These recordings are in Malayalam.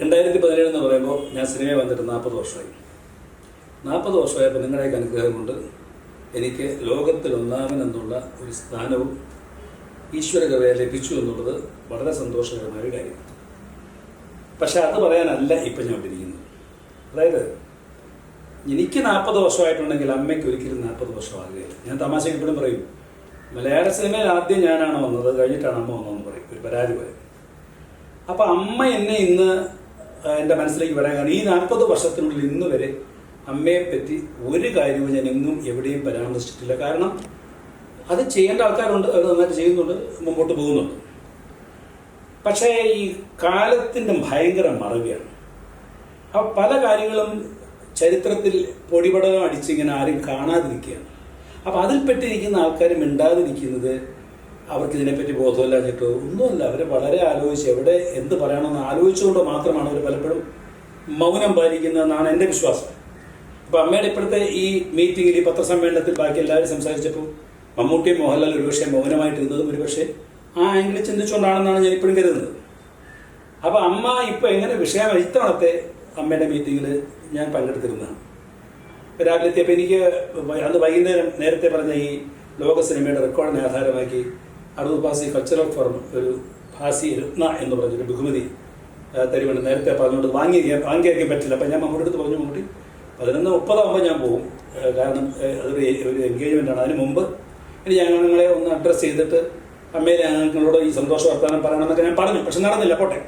രണ്ടായിരത്തി പതിനേഴ് എന്ന് പറയുമ്പോൾ ഞാൻ സിനിമയിൽ വന്നിട്ട് നാൽപ്പത് വർഷമായി. നാൽപ്പത് വർഷമായപ്പോൾ നിങ്ങളുടെയൊക്കെ അനുഗ്രഹം കൊണ്ട് എനിക്ക് ലോകത്തിൽ ഒന്നാമൻ എന്നുള്ള ഒരു സ്ഥാനവും ഈശ്വര കൃപയെ ലഭിച്ചു എന്നുള്ളത് വളരെ സന്തോഷകരമായ ഒരു കാര്യമാണ് പക്ഷെ അത് പറയാനല്ല ഇപ്പം ഞാൻ ഇരിക്കുന്നത് അതായത് എനിക്ക് നാൽപ്പത് വർഷമായിട്ടുണ്ടെങ്കിൽ അമ്മയ്ക്ക് ഒരിക്കലും നാൽപ്പത് വർഷമാകുകയില്ല. ഞാൻ തമാശയ്ക്ക് എപ്പോഴും പറയും മലയാള സിനിമയിൽ ആദ്യം ഞാനാണ് വന്നത് കഴിഞ്ഞിട്ടാണ് അമ്മ വന്നതെന്ന് പറയും. ഒരു പരാതി പറയും. അപ്പം അമ്മ എന്നെ ഇന്ന് എന്റെ മനസ്സിലേക്ക് വരാൻ കാരണം ഈ നാൽപ്പത് വർഷത്തിനുള്ളിൽ ഇന്ന് വരെ അമ്മയെ പറ്റി ഒരു കാര്യവും ഞാൻ എങ്ങും എവിടെയും പരാമർശിച്ചിട്ടില്ല. കാരണം അത് ചെയ്യേണ്ട ആൾക്കാരുണ്ട് അത് നന്നായിട്ട് ചെയ്യുന്നുണ്ട് മുമ്പോട്ട് പോകുന്നുണ്ട്. പക്ഷേ ഈ കാലത്തിന്റെ ഭയങ്കര മറവിയാണ്. ആ പല കാര്യങ്ങളും ചരിത്രത്തിൽ പൊടിപടലം അടിച്ചിങ്ങനെ ആരും കാണാതിരിക്കുകയാണ്. അപ്പോൾ അതിൽപ്പെട്ടിരിക്കുന്ന ആൾക്കാർ മിണ്ടാതിരിക്കുന്നത് അവർക്ക് ഇതിനെപ്പറ്റി ബോധമില്ലാഞ്ഞിട്ടോ ഒന്നുമല്ല. അവർ വളരെ ആലോചിച്ച് എവിടെ എന്ത് പറയണമെന്ന് ആലോചിച്ചുകൊണ്ട് മാത്രമാണ് അവർ പലപ്പോഴും മൗനം പാലിക്കുന്നതെന്നാണ് എന്റെ വിശ്വാസം. അപ്പോൾ അമ്മയുടെ ഇപ്പോഴത്തെ ഈ മീറ്റിങ്ങിൽ ഈ പത്രസമ്മേളനത്തിൽ ബാക്കി എല്ലാവരും സംസാരിച്ചപ്പോൾ മമ്മൂട്ടിയും മോഹൻലാൽ ഒരുപക്ഷെ മൗനമായിട്ടിരുന്നതും ഒരുപക്ഷെ ആ ആംഗിളിൽ ചിന്തിച്ചുകൊണ്ടാണെന്നാണ് ഞാൻ ഇപ്പോഴും കരുതുന്നത്. അപ്പോൾ അമ്മ ഇപ്പൊ എങ്ങനെ വിഷയം ഇത്തവണത്തെ അമ്മയുടെ മീറ്റിങ്ങിൽ ഞാൻ പങ്കെടുത്തിരുന്നതാണ്. ഇപ്പൊ രാവിലെ എത്തിയപ്പോൾ എനിക്ക് അന്ന് വൈകുന്നേരം നേരത്തെ പറഞ്ഞ ഈ ലോക സിനിമയുടെ റെക്കോർഡിനെ ആധാരമാക്കി അടൂർ ഭാസി കൾച്ചറൽ ഫോറം ഒരു ഭാസി രത്ന എന്ന് പറഞ്ഞൊരു ബഹുമതി തരുവേണ്ട നേരത്തെ പറഞ്ഞുകൊണ്ട് വാങ്ങി വാങ്ങിയിരിക്കാൻ പറ്റില്ല. അപ്പം ഞാൻ മമ്മൂടി അടുത്ത് പറഞ്ഞു മമ്മൂട്ടി പതിനൊന്ന് മുപ്പതാകുമ്പോൾ ഞാൻ പോകും. കാരണം അതൊരു ഒരു എൻഗേജ്മെന്റ് ആണ്. അതിന് മുമ്പ് ഇനി ഞങ്ങൾ നിങ്ങളെ ഒന്ന് അഡ്രസ്സ് ചെയ്തിട്ട് അമ്മയിൽ ഞങ്ങളോട് ഈ സന്തോഷ വർത്തമാനം പറയണമെന്നൊക്കെ ഞാൻ പറഞ്ഞു. പക്ഷെ നടന്നില്ല പോട്ടെ.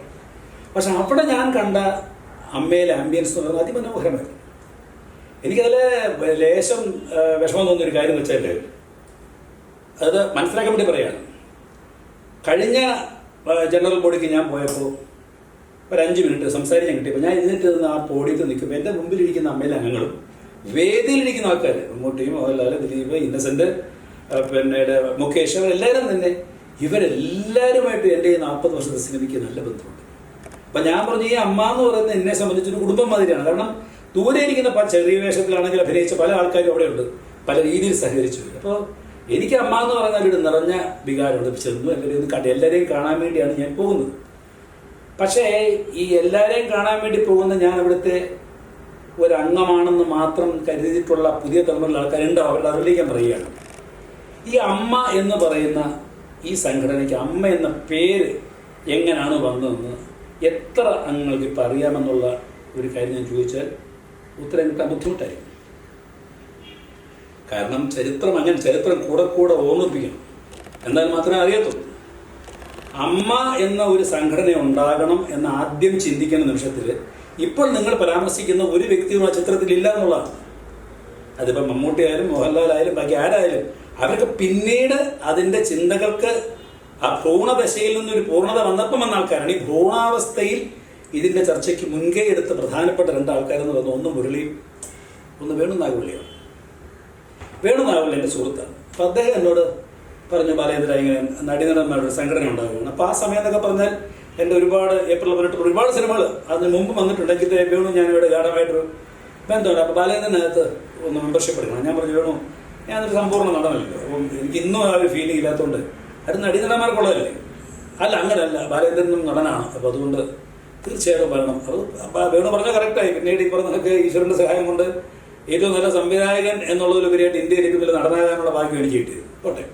പക്ഷെ അവിടെ ഞാൻ കണ്ട അമ്മയിലെ ആംബിയൻസ് എന്ന് പറയുന്നത് അതിമനോഹരമായിരുന്നു എനിക്കതിൽ ലേശം വിഷമം തോന്നിയൊരു കാര്യം വെച്ചാൽ അത് മനസ്സിലാക്കാൻ വേണ്ടി പറയാണ് കഴിഞ്ഞ ജനറൽ ബോഡിക്ക് ഞാൻ പോയപ്പോൾ ഒരു അഞ്ച് മിനിറ്റ് സംസാരിക്കാൻ കിട്ടിയപ്പോൾ ഞാൻ എന്നിട്ട് നിന്ന് ആ പോഡിയത്തിൽ നിൽക്കുമ്പോൾ എന്റെ മുമ്പിലിരിക്കുന്ന അമ്മയിലെ അംഗങ്ങളും വേദിയിലിരിക്കുന്ന ആൾക്കാർ മമ്മൂട്ടിയും മോഹൻലാൽ ദിലീപ് ഇന്നസെന്റ് ആ, പിന്നെ മുകേഷ് അവരെല്ലാവരും തന്നെ ഇവരെല്ലാവരുമായിട്ട് എന്റെ ഈ നാൽപ്പത് വർഷത്തെ സിനിമയ്ക്ക് നല്ല ബന്ധമുണ്ട്. അപ്പം ഞാൻ പറഞ്ഞു ഈ അമ്മ എന്ന് പറയുന്നത് എന്നെ സംബന്ധിച്ചൊരു കുടുംബം മാതിരിയാണ്. കാരണം ദൂരെ ഇരിക്കുന്ന ചെറിയ വേഷത്തിലാണെങ്കിൽ അഭിനയിച്ച പല ആൾക്കാരും അവിടെയുണ്ട്. പല രീതിയിൽ സഹകരിച്ചു അപ്പോൾ എനിക്ക് അമ്മ എന്ന് പറഞ്ഞാൽ ഒരു നിറഞ്ഞ വികാരമുണ്ട്. ചെന്നു എല്ലാവരെയും ഒന്ന് കണ്ട് എല്ലാവരെയും കാണാൻ വേണ്ടിയാണ് ഞാൻ പോകുന്നത്. പക്ഷേ ഈ എല്ലാവരെയും കാണാൻ വേണ്ടി പോകുന്ന ഞാൻ അവിടുത്തെ ഒരു അംഗമാണെന്ന് മാത്രം കരുതിയിട്ടുള്ള പുതിയ തലമുറയിലുള്ള ആൾക്കാരുണ്ട്? അവരുടെ അവരിലേക്ക് പറയുകയാണ്. ഈ അമ്മ എന്ന് പറയുന്ന ഈ സംഘടനയ്ക്ക് അമ്മ എന്ന പേര് എങ്ങനെയാണ് വന്നതെന്ന് എത്ര അംഗങ്ങൾക്ക് ഇപ്പം അറിയാമെന്നുള്ള ഒരു കാര്യം ഞാൻ ചോദിച്ചാൽ ഉത്തരം കിട്ടാൻ ബുദ്ധിമുട്ടായിരിക്കും. കാരണം ചരിത്രം അങ്ങനെ ചരിത്രം കൂടെ കൂടെ ഓർമ്മിപ്പിക്കണം. എന്നാൽ മാത്രമേ അറിയത്തുള്ളൂ. അമ്മ എന്ന ഒരു സംഘടന ഉണ്ടാകണം എന്ന് ആദ്യം ചിന്തിക്കുന്ന നിമിഷത്തിൽ ഇപ്പോൾ നിങ്ങൾ പരാമർശിക്കുന്ന ഒരു വ്യക്തിയും ആ ചിത്രത്തിൽ ഇല്ല എന്നുള്ളതാണ്. അതിപ്പോൾ മമ്മൂട്ടി ആയാലും മോഹൻലാലായാലും ബാക്കി ആരായാലും അവർക്ക് പിന്നീട് അതിന്റെ ചിന്തകൾക്ക് ആ ഭ്രൂണദശയിൽ നിന്നൊരു പൂർണത വന്നപ്പം വന്ന ആൾക്കാരാണ്. ഈ ഭ്രൂണാവസ്ഥയിൽ ഇതിന്റെ ചർച്ചയ്ക്ക് മുൻകൈ എടുത്ത് പ്രധാനപ്പെട്ട രണ്ട് ആൾക്കാരെന്ന് പറഞ്ഞ ഒന്ന് മുരളിയും ഒന്ന് വേണു നാഗവള്ളിയാണ് വേണു നാഗവള്ളി എന്റെ സുഹൃത്താണ് അപ്പം അദ്ദേഹം എന്നോട് പറഞ്ഞു ബാലേന്ദ്ര ഇങ്ങനെ നടീനടന്മാരുടെ സംഘടന ഉണ്ടാവുകയാണ് അപ്പോൾ ആ സമയം എന്നൊക്കെ പറഞ്ഞാൽ എന്റെ ഒരുപാട് ഏപ്രിൽ പതിനെട്ട് ഒരുപാട് സിനിമകൾ അതിന് മുമ്പ് വന്നിട്ടുണ്ടെങ്കിൽ വേണു ഞാനിവിടെ ഗാഠമായിട്ടൊരു ബന്ധമുണ്ട്. അപ്പോൾ ബാലേന്ദ്രനകത്ത് ഒന്ന് മെമ്പർഷിപ്പ് എടുക്കണം. ഞാൻ പറഞ്ഞു വേണു ഞാനൊരു സമ്പൂർണ നടനല്ലോ? അപ്പം എനിക്ക് ഇന്നും ആ ഒരു ഫീലിംഗ് ഇല്ലാത്തതുകൊണ്ട് അത് നടീനടന്മാർക്കുള്ളതല്ലേ? അല്ല അങ്ങനല്ല. ബാലേന്ദ്രനും നടനാണ്. അപ്പോൾ അതുകൊണ്ട് തീർച്ചയായിട്ടും വരണം. അത് വേണു പറഞ്ഞാൽ കറക്റ്റായി പിന്നീട് ഈ പറഞ്ഞതൊക്കെ ഈശ്വരന്റെ സഹായം കൊണ്ട് ഏറ്റവും നല്ല സംവിധായകൻ എന്നുള്ളതിലുപരിയായിട്ട് ഏറ്റവും വലിയ നടനാകാനുള്ള ഭാഗ്യം എനിക്ക് കിട്ടിയത്. ഓട്ടെ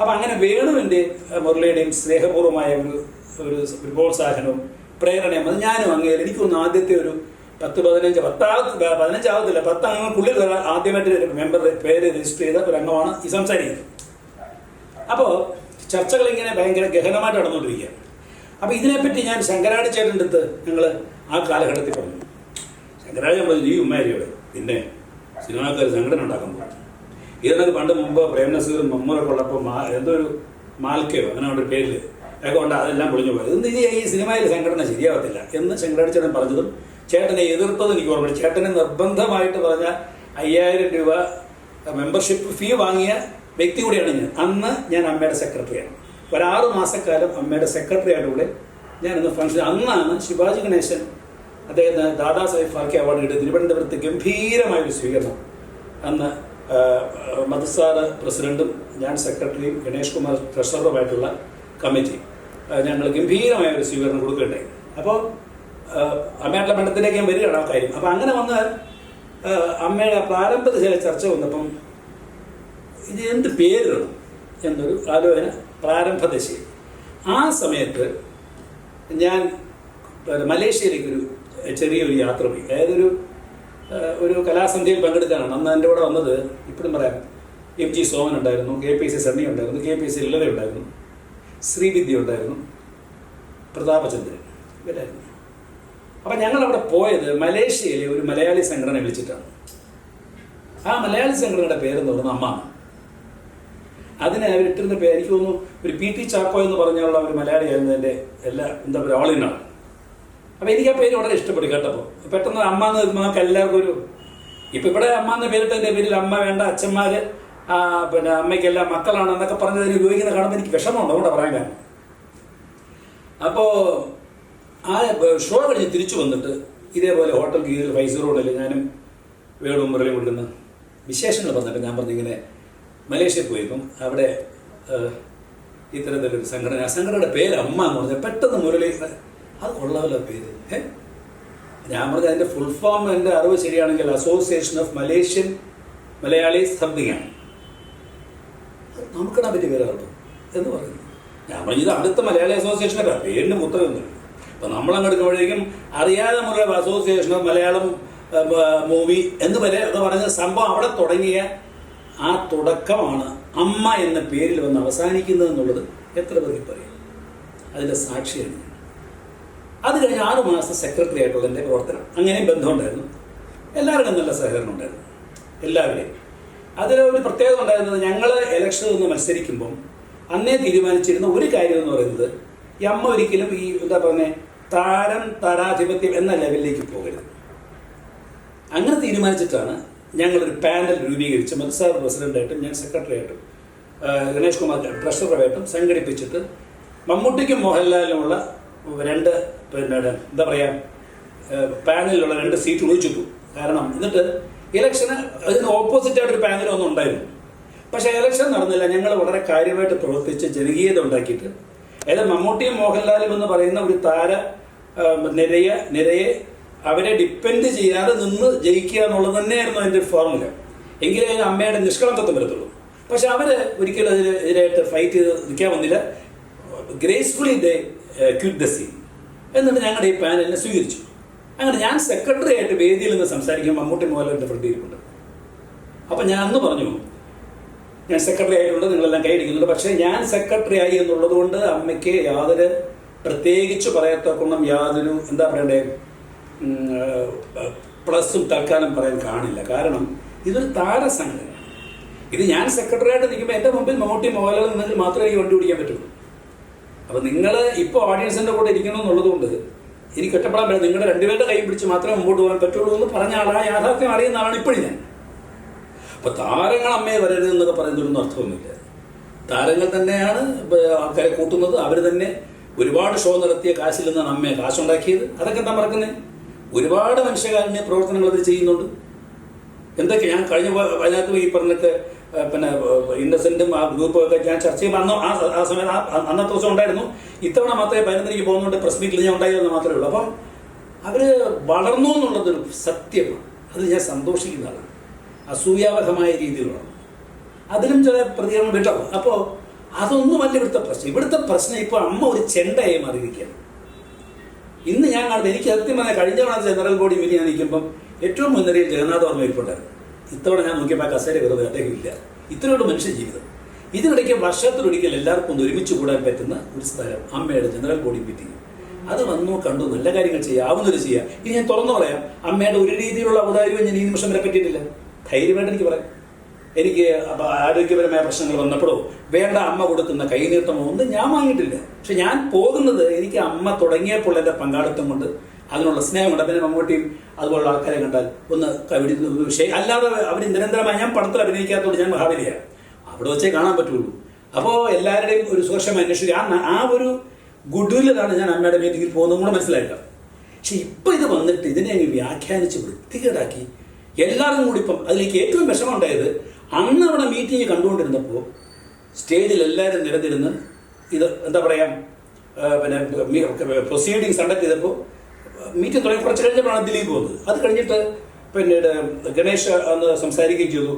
അപ്പം അങ്ങനെ വേണുവിന്റെ മുരളിയുടെയും സ്നേഹപൂർവമായ ഒരു ഒരു പ്രോത്സാഹനവും പ്രേരണയും അത് ഞാനും അങ്ങനെ എനിക്കൊന്ന് ആദ്യത്തെ ഒരു പത്ത് പതിനഞ്ച് പത്താകത്ത് പതിനഞ്ചാകത്തില്ല പത്ത് അംഗങ്ങൾക്കുള്ളിൽ ആദ്യമായിട്ട് മെമ്പർ പേര് രജിസ്റ്റർ ചെയ്ത ഒരു അംഗമാണ് ഈ സംസാരിക്കുന്നത്. അപ്പോൾ ചർച്ചകൾ ഇങ്ങനെ ഭയങ്കര ഗഹനമായിട്ട് നടന്നുകൊണ്ടിരിക്കുക അപ്പോൾ ഇതിനെപ്പറ്റി ഞാൻ ശങ്കരാടി ചേട്ടന്റെ അടുത്ത് ഞങ്ങൾ ആ കാലഘട്ടത്തിൽ പറഞ്ഞു. ശങ്കരാടി പറഞ്ഞു ഈ ഉമ്മാരിയോട് പിന്നെ സിനിമാക്കാർ സംഘടന ഉണ്ടാക്കാൻ പോകും ഇതിനൊക്കെ പണ്ട് മുമ്പ് പ്രേംനസീറും മമ്മൂറൊക്കെ ഉള്ളപ്പോൾ മാ എന്തോ ഒരു മാൽക്കയോ അങ്ങനെ ഒരു പേരിൽ ഒക്കെ ഉണ്ട് അതെല്ലാം പൊളിഞ്ഞു പോയത് ഇന്ന് ഇനി ഈ സിനിമയിൽ സംഘടന ശരിയാവത്തില്ല എന്ന് ശങ്കരാടി ചേട്ടൻ പറഞ്ഞതും ചേട്ടനെ എതിർത്തത് എനിക്ക് ഓർമ്മ ചേട്ടനെ നിർബന്ധമായിട്ട് പറഞ്ഞ അയ്യായിരം രൂപ മെമ്പർഷിപ്പ് ഫീ വാങ്ങിയ വ്യക്തി കൂടിയാണ് ഞാൻ. അന്ന് ഞാൻ അമ്മയുടെ സെക്രട്ടറിയാണ് ഒരാറ് മാസക്കാലം അമ്മയുടെ സെക്രട്ടറി ആയിട്ടുള്ള ഞാൻ ഇന്ന് ഫംഗ്ഷൻ അന്നാണ് ശിവാജി ഗണേശൻ അദ്ദേഹത്തിന് ദാദാ സാഹിബ് ഫാൽക്കെ അവാർഡ് കിട്ടിയ തിരുവനന്തപുരത്ത് ഗംഭീരമായ ഒരു സ്വീകരണം. അന്ന് ആ, പ്രസിഡന്റും ഞാൻ സെക്രട്ടറിയും ഗണേഷ് കുമാർ ട്രഷററുമായിട്ടുള്ള കമ്മിറ്റി ഞങ്ങൾ ഗംഭീരമായ ഒരു സ്വീകരണം കൊടുക്കട്ടെ അപ്പോൾ അമ്മയുടെ മണ്ഡലത്തിലേക്ക് ഞാൻ വരികയാണ് ആ കാര്യം. അപ്പോൾ അങ്ങനെ വന്ന് അമ്മയുടെ പ്രാരംഭത്തിൽ ചില ചർച്ച വന്നപ്പം ഇത് എന്ത് പേരിടണം എന്നൊരു ആലോചന പ്രാരംഭ ദശയിൽ. ആ സമയത്ത് ഞാൻ മലേഷ്യയിലേക്കൊരു ചെറിയൊരു യാത്ര പോയി അതായത് ഒരു ഒരു കലാസന്ധ്യയിൽ പങ്കെടുക്കാനാണ്. അന്ന് എന്റെ കൂടെ വന്നത് ഇപ്പോഴും പറയാം എം ജി സോമൻ ഉണ്ടായിരുന്നു കെ പി സി സണ്ണി ഉണ്ടായിരുന്നു കെ പി സി ലളിത ഉണ്ടായിരുന്നു ശ്രീവിദ്യ ഉണ്ടായിരുന്നു പ്രതാപചന്ദ്രൻ ഇവരായിരുന്നു. അപ്പം ഞങ്ങൾ അവിടെ പോയത് മലേഷ്യയിലെ ഒരു മലയാളി സംഘടന വിളിച്ചിട്ടാണ്. ആ മലയാളി സംഘടനയുടെ പേരെന്ന് പറയുന്നത് അമ്മ അതിന് അവരിട്ടിരുന്ന പേര് എനിക്ക് തോന്നുന്നു ഒരു പി ടി ചാക്കോ എന്ന് പറഞ്ഞുള്ള ഒരു മലയാളിയായിരുന്നു എന്റെ എല്ലാ എന്താ പറയുക ഓളിനാണ് അപ്പം എനിക്ക് ആ പേര് വളരെ ഇഷ്ടപ്പെട്ടു കേട്ടപ്പോൾ പെട്ടെന്ന് അമ്മ എന്ന് നമുക്ക് എല്ലാവർക്കും ഒരു ഇപ്പം ഇവിടെ അമ്മ എന്ന പേരിട്ടതിന്റെ പേരിൽ അമ്മ വേണ്ട അച്ഛന്മാര് ആ, പിന്നെ അമ്മയ്ക്കെല്ലാം മക്കളാണ് എന്നൊക്കെ പറഞ്ഞതിന് ഉപയോഗിക്കുന്ന കാണുമ്പോൾ എനിക്ക് വിഷമമുണ്ട് അതുകൊണ്ട് പറയാൻ കാരണം. അപ്പോൾ ആ ഷോ കഴിഞ്ഞ് തിരിച്ചു വന്നിട്ട് ഇതേപോലെ ഹോട്ടൽ കീഴിൽ ഫൈസർ റോഡിൽ ഞാനും വേണും മുരളിയും കൊണ്ടുവന്ന് വിശേഷങ്ങൾ വന്നിട്ട് ഞാൻ പറഞ്ഞിങ്ങനെ മലേഷ്യയിൽ പോയപ്പം അവിടെ ഇത്തരത്തിലൊരു സംഘടന ആ സംഘടനയുടെ പേര് അമ്മ എന്ന് പറഞ്ഞാൽ പെട്ടെന്ന് മുരളി അത് കൊള്ളാമല്ലോ പേര്. ഏ ഞാൻ പറഞ്ഞ അതിന്റെ ഫുൾ ഫോം എന്റെ അറിവ് ശരിയാണെങ്കിൽ association of Malaysian Malayali something ആണ് നമുക്കിടാൻ പറ്റിയ പേരാണല്ലോ എന്ന് പറയുന്നു. ഞാൻ പറഞ്ഞു ഇത് അടുത്ത മലയാളി അസോസിയേഷനൊക്കെ പേരിന് മുത്രയൊന്നുമില്ല അപ്പം നമ്മളങ്ങ് എടുക്കുമ്പോഴേക്കും അറിയാതെ മുതലുള്ള അസോസിയേഷൻ ഓഫ് മലയാളം മൂവി എന്ന് വരെ എന്ന് പറഞ്ഞ സംഭവം അവിടെ തുടങ്ങിയ ആ തുടക്കമാണ് അമ്മ എന്ന പേരിൽ വന്ന് അവസാനിക്കുന്നത് എന്നുള്ളത് എത്ര പേർക്ക് പറയും അതിന്റെ സാക്ഷിയാണ് അത് കഴിഞ്ഞ് ആറ് മാസം സെക്രട്ടറി ആയിട്ടുള്ള എന്റെ പ്രവർത്തനം. അങ്ങനെയും ബന്ധമുണ്ടായിരുന്നു. എല്ലാവരുടെയും നല്ല സഹകരണം ഉണ്ടായിരുന്നു. എല്ലാവരുടെയും. അതിൽ ഒരു പ്രത്യേകത ഉണ്ടായിരുന്നത് ഞങ്ങൾ ഇലക്ഷനിൽ നിന്ന് മത്സരിക്കുമ്പം അന്നേ തീരുമാനിച്ചിരുന്ന ഒരു കാര്യം എന്ന് പറയുന്നത് ഈ അമ്മ ഒരിക്കലും ഈ എന്താ പറയുന്നത് താരം താരാധിപത്യം എന്ന ലെവലിലേക്ക് പോകരുത്. അങ്ങനെ തീരുമാനിച്ചിട്ടാണ് ഞങ്ങളൊരു പാനൽ രൂപീകരിച്ച് മത്സാർ പ്രസിഡന്റായിട്ടും ഞാൻ സെക്രട്ടറി ആയിട്ടും ഗണേഷ് കുമാർ ട്രഷററായിട്ടും സംഘടിപ്പിച്ചിട്ട് മമ്മൂട്ടിക്കും മോഹൻലാലിനുമുള്ള രണ്ട് പിന്നെ എന്താ പറയുക പാനലിലുള്ള രണ്ട് സീറ്റ് ഒഴിച്ചിട്ടു കാരണം എന്നിട്ട് ഇലക്ഷന് അതിന് ഓപ്പോസിറ്റ് ആയിട്ടൊരു പാനൽ ഒന്നും ഉണ്ടായിരുന്നു. പക്ഷേ ഇലക്ഷൻ നടന്നില്ല. ഞങ്ങൾ വളരെ കാര്യമായിട്ട് പ്രവർത്തിച്ച് ജനകീയത ഉണ്ടാക്കിയിട്ട്. അതായത് മമ്മൂട്ടിയും മോഹൻലാലും എന്ന് പറയുന്ന ഒരു താര നിരയ നിരയെ അവരെ ഡിപ്പെൻഡ് ചെയ്യാതെ നിന്ന് ജയിക്കുക എന്നുള്ളത് തന്നെയായിരുന്നു അതിന്റെ ഫോർമുല എങ്കിലേ അതിന് അമ്മയുടെ നിഷ്കളങ്കത്വം വരത്തുള്ളൂ. പക്ഷെ അവർ ഒരിക്കലും അതിന് എതിരായിട്ട് ഫൈറ്റ് ചെയ്ത് നിൽക്കാൻ വന്നില്ല. Gracefully they quit the scene എന്നിട്ട് ഞങ്ങളുടെ ഈ പാനലിനെ സ്വീകരിച്ചു. അങ്ങനെ ഞാൻ സെക്രട്ടറി ആയിട്ട് വേദിയിൽ നിന്ന് സംസാരിക്കാൻ മമ്മൂട്ടി മോഹൻലാലിന്റെ ഫ്രണ്ട് ഇരിപ്പുണ്ട്. അപ്പം ഞാൻ അന്ന് പറഞ്ഞു ഞാൻ സെക്രട്ടറി ആയിട്ടുണ്ട് നിങ്ങളെല്ലാം കൈയടിക്കുന്നുണ്ട് പക്ഷേ ഞാൻ സെക്രട്ടറി ആയി എന്നുള്ളത് കൊണ്ട് അമ്മയ്ക്ക് യാതൊരു പ്രത്യേകിച്ച് പറയത്തക്കൊന്നും യാതൊരു എന്താ പറയണ്ടേ? പ്ലസും തൽക്കാലം പറയാൻ കാണില്ല. കാരണം ഇതൊരു താരസംഘടന ഇത് ഞാൻ സെക്രട്ടറി ആയിട്ട് നിൽക്കുമ്പോൾ എന്റെ മുമ്പിൽ മമ്മൂട്ടി മോഹൻലാൽ നിന്നെങ്കിൽ മാത്രമേ എനിക്ക് വണ്ടി ഓടിക്കാൻ പറ്റുള്ളൂ. അപ്പോൾ നിങ്ങൾ ഇപ്പോൾ ഓഡിയൻസിന്റെ കൂടെ ഇരിക്കണം എന്നുള്ളതുകൊണ്ട് എനിക്ക് ഒറ്റപ്പെടാൻ പറ്റും നിങ്ങളുടെ രണ്ടുപേരുടെ കൈ പിടിച്ച് മാത്രമേ മുമ്പോട്ട് പോകാൻ പറ്റുള്ളൂ എന്ന് പറഞ്ഞ ആളാ. യാഥാർത്ഥ്യം അറിയുന്ന ആളാണ് ഇപ്പോഴും ഞാൻ. അപ്പോൾ താരങ്ങൾ അമ്മയെ വരരുത് എന്നൊക്കെ പറയുന്നതൊന്നും അർത്ഥമൊന്നുമില്ല. താരങ്ങൾ തന്നെയാണ് ആൾക്കാരെ കൂട്ടുന്നത്. അവർ തന്നെ ഒരുപാട് ഷോ നടത്തിയ കാശിൽ നിന്നാണ് അമ്മയെ കാശുണ്ടാക്കിയത്. അതൊക്കെ എന്താ മറക്കുന്നത് ഒരുപാട് മനുഷ്യകാരുണ്യ പ്രവർത്തനങ്ങൾ അവർ ചെയ്യുന്നുണ്ട്. എന്തൊക്കെ? ഞാൻ കഴിഞ്ഞ അതിനകത്ത് ഈ പറഞ്ഞിട്ട് പിന്നെ ഇന്നസെന്റും ആ ഗ്രൂപ്പും ഒക്കെ ഞാൻ ചർച്ച ചെയ്യുമ്പോൾ അന്ന് ആ ആ സമയത്ത് അന്നത്തെ ദിവസം ഉണ്ടായിരുന്നു. ഇത്തവണ മാത്രമേ പതിനൊന്നരയ്ക്ക് പോകുന്നുണ്ട് പ്രസ് മീറ്റിൽ ഞാൻ ഉണ്ടായിരുന്നു മാത്രമേ ഉള്ളൂ. അപ്പം അവർ വളർന്നു എന്നുള്ളതൊരു സത്യമാണ്. അത് ഞാൻ സന്തോഷിക്കുന്നതാണ്. അസൂയാവഹമായ രീതിയിലുള്ള അതിലും ചില പ്രതികരണം വിട്ടു അപ്പോൾ അതൊന്നുമല്ല ഇവിടുത്തെ പ്രശ്നം. ഇവിടുത്തെ പ്രശ്നം ഇപ്പോൾ അമ്മ ഒരു ചെണ്ടയായി മാറിയിരിക്കുകയാണ്. ഇന്ന് ഞാൻ കാണുന്നത് എനിക്ക് സത്യം പറഞ്ഞാൽ കഴിഞ്ഞ തവണ ജനറൽ ബോഡി മീറ്റിംഗ് നിൽക്കുമ്പം ഏറ്റവും മുൻനിരയിൽ ജഗന്നാഥ് വർമ്മ ഇരിപ്പുണ്ടായിരുന്നു ഇത്തവണ ഞാൻ നോക്കിയപ്പോൾ ആ കസേര വെറുതെ അദ്ദേഹം ഇല്ല ഇത്രയുള്ള മനുഷ്യ ജീവിതം. ഇതിനിടയ്ക്ക് വർഷത്തിലൊരിക്കൽ എല്ലാവർക്കും ഒന്ന് ഒരുമിച്ച് കൂടാൻ പറ്റുന്ന ഒരു സ്ഥലം അമ്മയുടെ ജനറൽ ബോഡി മീറ്റിംഗ് അത് വന്നു കണ്ടു നല്ല കാര്യങ്ങൾ ചെയ്യാവുന്നൊരു ചെയ്യാം. ഇനി ഞാൻ തുറന്നു പറയാം അമ്മയുടെ ഒരു രീതിയിലുള്ള ഔദാര്യവും ഞാൻ ഈ നിമിഷം വരെ പറ്റിയിട്ടില്ല. ധൈര്യമായിട്ട് എനിക്ക് പറയാം. എനിക്ക് ആരോഗ്യപരമായ പ്രശ്നങ്ങൾ വന്നപ്പോഴോ വേണ്ട അമ്മ കൊടുക്കുന്ന കൈനീട്ടമോ ഒന്നും ഞാൻ വാങ്ങിയിട്ടില്ല. പക്ഷെ ഞാൻ പോകുന്നത് എനിക്ക് അമ്മ തുടങ്ങിയപ്പോൾ എന്റെ പങ്കാളിത്തം കൊണ്ട് അതിനുള്ള സ്നേഹം കൊണ്ട് പിന്നെ മമ്മൂട്ടിയും അതുപോലുള്ള ആൾക്കാരെ കണ്ടാൽ ഒന്ന് കവിടി അല്ലാതെ അവർ നിരന്തരമായി ഞാൻ പടത്തിൽ അഭിനയിക്കാത്തതുകൊണ്ട് ഞാൻ മഹാബലിയാണ് അവിടെ വെച്ചേ കാണാൻ പറ്റുള്ളൂ. അപ്പോൾ എല്ലാവരുടെയും ഒരു സുരക്ഷ അന്വേഷിക്കുക ആ ആ ഒരു ഗുഡ്വില്ലാണ് ഞാൻ അമ്മയുടെ മീറ്റിങ്ങിൽ പോകുന്നത് കൂടെ മനസ്സിലായില്ല. പക്ഷെ ഇപ്പം ഇത് വന്നിട്ട് ഇതിനെ അങ്ങ് വ്യാഖ്യാനിച്ച് വൃത്തികേടാക്കി എല്ലാവരും കൂടി ഇപ്പം അതിലേക്ക് ഏറ്റവും വിഷമം ഉണ്ടായത് അന്ന് അവിടെ മീറ്റിംഗ് കണ്ടുകൊണ്ടിരുന്നപ്പോൾ സ്റ്റേജിൽ എല്ലാവരും നിരന്നിരുന്ന് ഇത് എന്താ പറയാ പിന്നെ പ്രൊസീഡിങ്സ് കണ്ടക്ട് ചെയ്തപ്പോൾ മീറ്റിംഗ് തുടങ്ങി. കുറച്ച് കഴിഞ്ഞപ്പോഴാണ് ദിലീപ് വന്നത്. അത് കഴിഞ്ഞിട്ട് പിന്നീട് ഗണേഷ് അന്ന് സംസാരിക്കുകയും ചെയ്തു.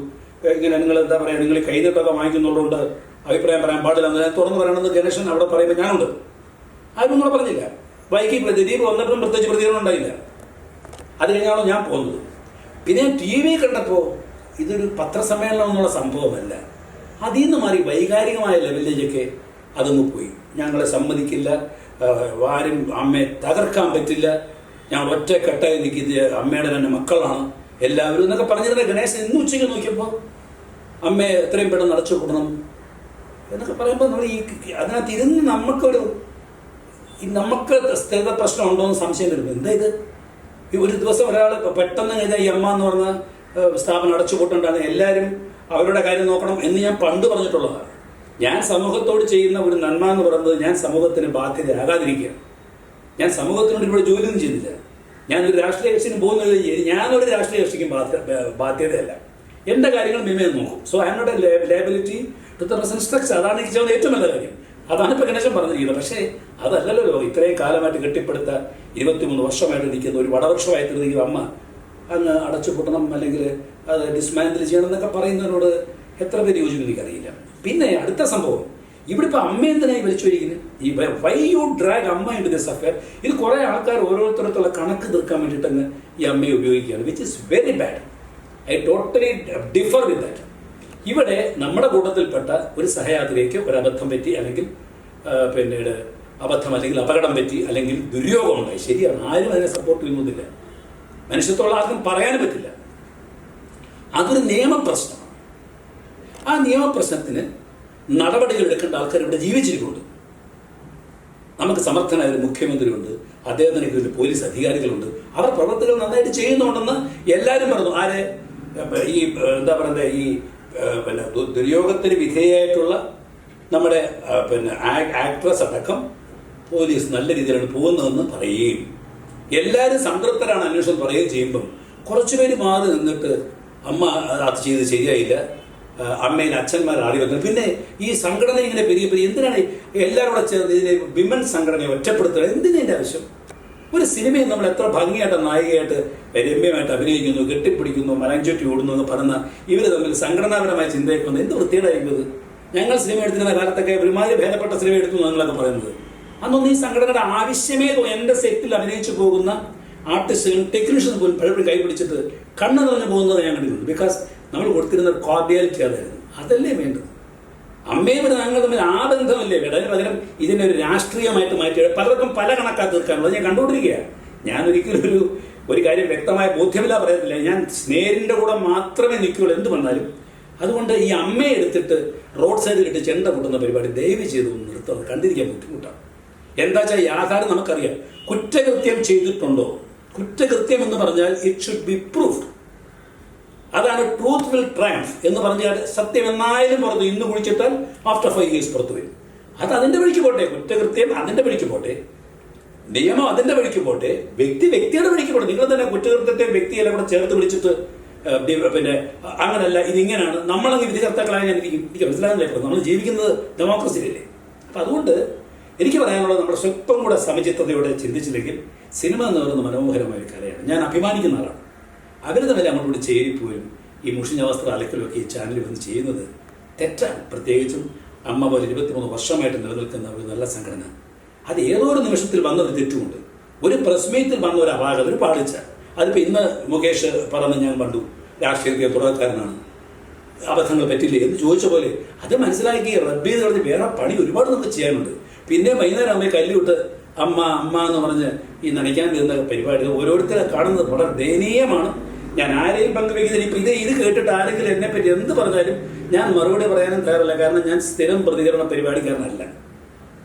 ഇങ്ങനെ നിങ്ങൾ എന്താ പറയുക നിങ്ങൾ കൈനീട്ടൊക്കെ വാങ്ങിക്കുന്നുള്ളതുകൊണ്ട് അഭിപ്രായം പറയാൻ പാടില്ല എന്ന് തുറന്നു പറയണമെന്ന് ഗണേശൻ അവിടെ പറയുമ്പോൾ ഞാനുണ്ട്. ആരും കൂടെ പറഞ്ഞില്ല. വൈകി ദിലീപ് വന്നപ്പോഴും പ്രത്യേകിച്ച് പ്രതികരണം ഉണ്ടായില്ല. അത് കഴിഞ്ഞാണോ ഞാൻ പോകുന്നത്. പിന്നെ ടി വി കണ്ടപ്പോൾ ഇതൊരു പത്രസമ്മേളനം എന്നുള്ള സംഭവമല്ല. അതിൽ നിന്ന് മാറി വൈകാരികമായ ലെവലിലേക്കൊക്കെ അതൊന്ന് പോയി. ഞങ്ങളെ സമ്മതിക്കില്ല. ആരും അമ്മയെ തകർക്കാൻ പറ്റില്ല. ഞാൻ ഒറ്റക്കെട്ടായി നിൽക്കുന്നത് അമ്മയുടെ തന്നെ മക്കളാണ് എല്ലാവരും എന്നൊക്കെ പറഞ്ഞിരുന്ന ഗണേശൻ ഇന്ന് ഉച്ചയ്ക്ക് നോക്കിയപ്പോൾ അമ്മയെ എത്രയും പെട്ടെന്ന് അടച്ചു കൂടണം എന്നൊക്കെ പറയുമ്പോൾ നമ്മൾ ഈ അതിനകത്ത് ഇരുന്ന് നമുക്കൊരു നമുക്ക് സ്ഥിരത പ്രശ്നം ഉണ്ടോ എന്ന് സംശയം വരുന്നു. എന്താ ഇത്? ഒരു ദിവസം ഒരാൾ പെട്ടെന്ന് കഴിഞ്ഞാൽ ഈ അമ്മ എന്ന് പറഞ്ഞ സ്ഥാപനം അടച്ചു കൂട്ടേണ്ടത് എല്ലാവരും അവരുടെ കാര്യം നോക്കണം എന്ന് ഞാൻ പണ്ട് പറഞ്ഞിട്ടുള്ളതാണ്. ഞാൻ സമൂഹത്തോട് ചെയ്യുന്ന ഒരു നന്മ എന്ന് പറയുന്നത് ഞാൻ സമൂഹത്തിന് ബാധ്യതയാകാതിരിക്കുക ഞാൻ സമൂഹത്തിനോട് ഇവിടെ ജോലിയൊന്നും ചെയ്തില്ല ഞാനൊരു രാഷ്ട്രീയ കക്ഷിന് പോകുന്നത് ഞാനൊരു രാഷ്ട്രീയ കക്ഷിക്ക് ബാധ്യതയല്ല. എന്റെ കാര്യങ്ങൾ മിമേ നോക്കും. So I not a liability to the structure അതാണ് എനിക്ക് ചെയ്യുന്ന ഏറ്റവും നല്ല കാര്യം. അതാണ് ഇപ്പൊ ഗണേശൻ പറഞ്ഞിരിക്കുന്നത്. പക്ഷേ അതല്ലല്ലോ ഇത്രയും കാലമായിട്ട് കെട്ടിപ്പടുത്ത ഇരുപത്തിമൂന്ന് വർഷമായിട്ട് നിൽക്കുന്ന ഒരു വടവർഷമായിട്ട് നിൽക്കുന്ന അമ്മ അങ്ങ് അടച്ചു പൊട്ടണം അല്ലെങ്കിൽ അത് ഡിസ്മാൻഡിൽ ചെയ്യണം എന്നൊക്കെ പറയുന്നതിനോട് എത്ര പേര് യോജിക്കുന്നു എനിക്കറിയില്ല. പിന്നെ അടുത്ത സംഭവം. ഇവിടെ ഇപ്പൊ അമ്മ എന്തിനായി വിളിച്ചു വരിക്കുന്നത് why you drag Amma in this affair ഇത് കുറെ ആൾക്കാർ ഓരോരുത്തരത്തുള്ള കണക്ക് തീർക്കാൻ വേണ്ടിട്ട് അങ്ങ് ഈ അമ്മയെ ഉപയോഗിക്കുകയാണ് which is very bad I totally differ with that ഇവിടെ നമ്മുടെ കൂട്ടത്തിൽപ്പെട്ട ഒരു സഹയാത്രിക്ക് ഒരു അബദ്ധം പറ്റി അല്ലെങ്കിൽ പിന്നീട് അബദ്ധം അല്ലെങ്കിൽ അപകടം പറ്റി അല്ലെങ്കിൽ ദുര്യോഗം ഉണ്ടായി ശരിയാണ് ആരും അതിനെ സപ്പോർട്ട് ചെയ്യുന്നില്ല. മനുഷ്യത്തോളം ആർക്കും പറയാനും പറ്റില്ല. അതൊരു നിയമപ്രശ്നമാണ്. ആ നിയമപ്രശ്നത്തിന് നടപടികൾ എടുക്കേണ്ട ആൾക്കാർ ഇവിടെ ജീവിച്ചിരിക്കുന്നുണ്ട് നമുക്ക് സമർത്ഥനായ ഒരു മുഖ്യമന്ത്രിയുണ്ട് അദ്ദേഹത്തിന് കീഴിൽ പോലീസ് അധികാരികളുണ്ട്. അവർ പ്രവർത്തികൾ നന്നായിട്ട് ചെയ്യുന്നുണ്ടെന്ന് എല്ലാവരും പറഞ്ഞു. ആരെ? ഈ എന്താ പറയുന്നത് ഈ പിന്നെ ദുര്യോഗത്തിന് വിധേയമായിട്ടുള്ള നമ്മുടെ പിന്നെ ആക്ട്രസ് അടക്കം പോലീസ് നല്ല രീതിയിലാണ് പോകുന്നതെന്ന് പറയുകയും എല്ലാവരും സംതൃപ്തരാണ് അന്വേഷണം പറയുകയും ചെയ്യുമ്പം കുറച്ചുപേര് മാറി നിന്നിട്ട് അമ്മ അത് ചെയ്ത് ശരിയായില്ല. അമ്മയിൽ അച്ഛന്മാർ ആടി വന്നത് പിന്നെ ഈ സംഘടന ഇങ്ങനെ പെരിയ പെരിയ എന്തിനാണ് എല്ലാവരും കൂടെ ചേർന്ന് ഇതിനെ വിമൻ സംഘടനയെ ഒറ്റപ്പെടുത്തുക? എന്തിനതിന്റെ ആവശ്യം? ഒരു സിനിമയിൽ നമ്മൾ എത്ര ഭംഗിയായിട്ട് നായികയായിട്ട് രമ്യമായിട്ട് അഭിനയിക്കുന്നു കെട്ടിപ്പിടിക്കുന്നു മലഞ്ചുറ്റി ഓടുന്നു എന്ന് പറയുന്ന ഇവർ തമ്മിൽ സംഘടനാപരമായ ചിന്തയൊക്കെ എന്ത് വൃത്തികേടായിരിക്കും ഞങ്ങൾ സിനിമ എടുത്തിരുന്ന കാലത്തൊക്കെ ഒരുമാതിരി ഭേദപ്പെട്ട സിനിമ എടുത്തു നിങ്ങളൊക്കെ പറയുന്നത്. അന്നൊന്നും ഈ സംഘടനയുടെ ആവശ്യമേ എന്റെ സെറ്റിൽ അഭിനയിച്ചു പോകുന്ന ആർട്ടിസ്റ്റുകളും ടെക്നീഷ്യൻസ് പോലും പലപ്പോഴും കൈപിടിച്ചിട്ട് കണ്ണു നിറഞ്ഞു പോകുന്നത് ഞാൻ കണ്ടിരുന്നു ബിക്കോസ് നമ്മൾ കൊടുത്തിരുന്ന കോർഡിയാലിറ്റി അതായിരുന്നു. അതല്ലേ വേണ്ടത്? അമ്മയും ഞങ്ങൾ തമ്മിൽ ആ ബന്ധമല്ലേ അതിന് പകരം ഇതിനെ ഒരു രാഷ്ട്രീയമായിട്ട് മാറ്റി. പലർക്കും പല കണക്കാ തീർക്കാനുള്ളത് ഞാൻ കണ്ടുകൊണ്ടിരിക്കുകയാണ്. ഞാൻ ഒരിക്കലും ഒരു ഒരു കാര്യം വ്യക്തമായ ബോധ്യമില്ല പറയുന്നില്ല ഞാൻ സ്നേഹിന്റെ കൂടെ മാത്രമേ നിൽക്കുകയുള്ളൂ. എന്ത് വന്നാലും അതുകൊണ്ട് ഈ അമ്മയെ എടുത്തിട്ട് റോഡ് സൈഡിലിട്ട് ചെണ്ട പൊട്ടുന്ന പരിപാടി ദയവ് ചെയ്ത് നിർത്തുന്നത് കണ്ടിരിക്കാൻ ബുദ്ധിമുട്ടാണ്. എന്താ വെച്ചാൽ യാഥാർത്ഥ്യം നമുക്കറിയാം. കുറ്റകൃത്യം ചെയ്തിട്ടുണ്ടോ? കുറ്റകൃത്യം എന്ന് പറഞ്ഞാൽ ഇറ്റ് ഷുഡ് ബി പ്രൂഫ്ഡ് അതാണ് ട്രൂത്ത് വിൽ ട്രയംഫ് എന്ന് പറഞ്ഞാൽ സത്യം എന്നായാലും പുറത്ത് ഇന്ന് കുഴിച്ചിട്ടാൽ ആഫ്റ്റർ ഫൈവ് ഇയേഴ്സ് പുറത്തു വരും. അത് അതിന്റെ വഴിക്ക് പോട്ടെ കുറ്റകൃത്യം അതിന്റെ വഴിക്ക് പോട്ടെ നിയമം അതിന്റെ വഴിക്ക് പോട്ടെ വ്യക്തി വ്യക്തിയുടെ വഴിക്ക് പോട്ടെ. നിങ്ങൾ തന്നെ കുറ്റകൃത്യത്തെ വ്യക്തിയെല്ലാം കൂടെ ചേർത്ത് വിളിച്ചിട്ട് പിന്നെ അങ്ങനല്ല ഇതിങ്ങനെയാണ്. നമ്മളങ്ങ് വിധികർത്താക്കളായ എനിക്ക് എനിക്ക് മനസ്സിലാകുന്നില്ല നമ്മൾ ജീവിക്കുന്നത് ഡെമോക്രസിയിലല്ലേ അപ്പം അതുകൊണ്ട് എനിക്ക് പറയാനുള്ളത് നമ്മുടെ സ്വല്പം കൂടെ സമചിത്തതയോടെ ചിന്തിച്ചില്ലെങ്കിൽ സിനിമ എന്ന് പറയുന്നത് മനോഹരമായ കലയാണ്. ഞാൻ അഭിമാനിക്കുന്ന ആളാണ്. അവർ തമ്മിൽ നമ്മളോട് ചേരിപ്പോയും ഈ മുഷിഞ്ഞ വസ്ത്ര അലക്കലൊക്കെ ഈ ചാനൽ വന്ന് ചെയ്യുന്നത് തെറ്റാണ്. പ്രത്യേകിച്ചും അമ്മ പോലെ ഇരുപത്തിമൂന്ന് വർഷമായിട്ട് നിലനിൽക്കുന്ന ഒരു നല്ല സംഘടന. അത് ഏതോ ഒരു നിമിഷത്തിൽ വന്നൊരു തെറ്റുമുണ്ട്. ഒരു പ്രസ് മീറ്റിൽ വന്ന ഒരു അപാകത ഒരു പാളിച്ച. അതിപ്പോൾ ഇന്ന് മുകേഷ് പറഞ്ഞ് ഞാൻ കണ്ടു രാഷ്ട്രീയ തുടക്കക്കാരനാണ് അബദ്ധങ്ങൾ പറ്റില്ലേ എന്ന് ചോദിച്ച പോലെ അത് മനസ്സിലാക്കി റബ്ബ് ചെയ്ത് കളഞ്ഞ് വേറെ പണി ഒരുപാട് നമുക്ക് ചെയ്യാനുണ്ട്. പിന്നെ വൈകുന്നേരം അമ്മയെ കല്ലുവിട്ട് അമ്മ അമ്മ എന്ന് പറഞ്ഞ് ഈ നനയ്ക്കാൻ തീർന്ന പരിപാടി ഓരോരുത്തരെ കാണുന്നത് വളരെ ദയനീയമാണ്. ഞാൻ ആരെയും പങ്കുവെക്കുന്നില്ല ഇപ്പം ഇത് ഇത് കേട്ടിട്ട് ആരെങ്കിലും എന്നെ പറ്റി എന്ത് പറഞ്ഞാലും ഞാൻ മറുപടി പറയാനും തയ്യാറല്ല. കാരണം ഞാൻ സ്ഥിരം പ്രതികരണ പരിപാടിക്കാരനല്ല.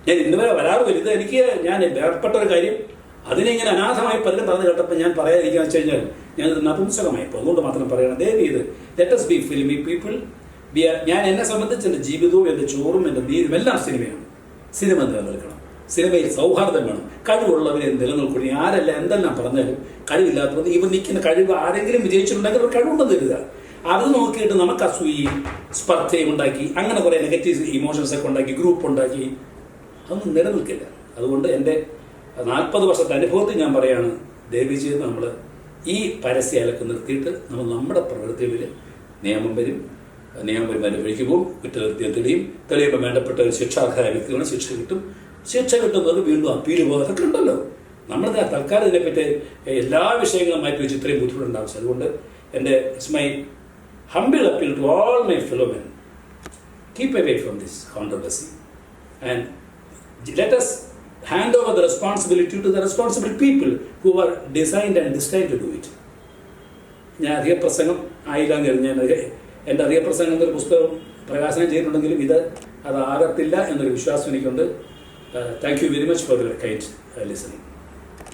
ഞാൻ ഇന്നുവരെ വരാറുമില്ല. ഇത് എനിക്ക് ഞാൻ വേർപ്പെട്ട ഒരു കാര്യം. അതിനെ ഇങ്ങനെ അനാഥമായി പലരും പറഞ്ഞു കേട്ടപ്പോൾ ഞാൻ പറയാതിരിക്കുക വെച്ച് കഴിഞ്ഞാൽ ഞാൻ ഇത് നപുംസകമായി ഇപ്പോൾ അതുകൊണ്ട് മാത്രം പറയണം. ദയവ് ഇത് let's be filmy people be ഞാൻ എന്നെ സംബന്ധിച്ച് എന്റെ ജീവിതവും എന്റെ ചോറും എന്റെ നീരും എല്ലാം സിനിമയാണ്. സിനിമ നിലനിൽക്കണം. സിനിമയിൽ സൗഹാർദ്ദം വേണം. കഴിവുള്ളവരെ നിലനിൽക്കണം. ആരല്ല എന്തെല്ലാം പറഞ്ഞാലും കഴിവില്ലാത്തവർ ഇവർ നിൽക്കുന്ന കഴിവ് ആരെങ്കിലും വിജയിച്ചിട്ടുണ്ടെങ്കിൽ അവർ കഴിവുണ്ടെന്ന് കരുതുക. അത് നോക്കിയിട്ട് നമുക്ക് അസൂയയും സ്പർദ്ധയും ഉണ്ടാക്കി അങ്ങനെ കുറേ നെഗറ്റീവ് ഇമോഷൻസ് ഒക്കെ ഉണ്ടാക്കി ഗ്രൂപ്പ് ഉണ്ടാക്കി അതൊന്നും നിലനിൽക്കില്ല. അതുകൊണ്ട് എന്റെ നാൽപ്പത് വർഷത്തെ അനുഭവത്തിൽ ഞാൻ പറയാണ് ദേവി ചെയ്ത് നമ്മൾ ഈ പരസ്യാലൊക്കെ നിർത്തിയിട്ട് നമ്മൾ നമ്മുടെ പ്രവൃത്തികളിൽ നിയമം വരും നിയമം വരും അതിന്റെ വഴിക്ക് പോകും കുറ്റകൃത്യം തെളിയും. തെളിയുമ്പോൾ വേണ്ടപ്പെട്ട ഒരു ശിക്ഷാർഹരായ വ്യക്തികളാണ് ശിക്ഷ കിട്ടും. ശിക്ഷ കിട്ടുന്നത് വീണ്ടും അപ്പീൽ പോകും അതൊക്കെ ഉണ്ടല്ലോ നമ്മൾ തൽക്കാലം ഇതിനെപ്പറ്റി എല്ലാ വിഷയങ്ങളും മാറ്റി വെച്ച് ഇത്രയും ബുദ്ധിമുട്ടുണ്ട് ആവശ്യം അതുകൊണ്ട് എന്റെ it's my humble appeal to all my fellow men keep away from this controversy and let us hand over the responsibility to the responsible people who are designed and destined to do it. ഞാൻ അധിക പ്രസംഗം ആയില്ല എന്ന് ഞാൻ എന്റെ അറിയപ്രസംഗം എന്നൊരു പുസ്തകം പ്രകാശനം ചെയ്തിട്ടുണ്ടെങ്കിലും ഇത് അതാകത്തില്ല എന്നൊരു വിശ്വാസം എനിക്കുണ്ട്. Thank you very much for the kind listening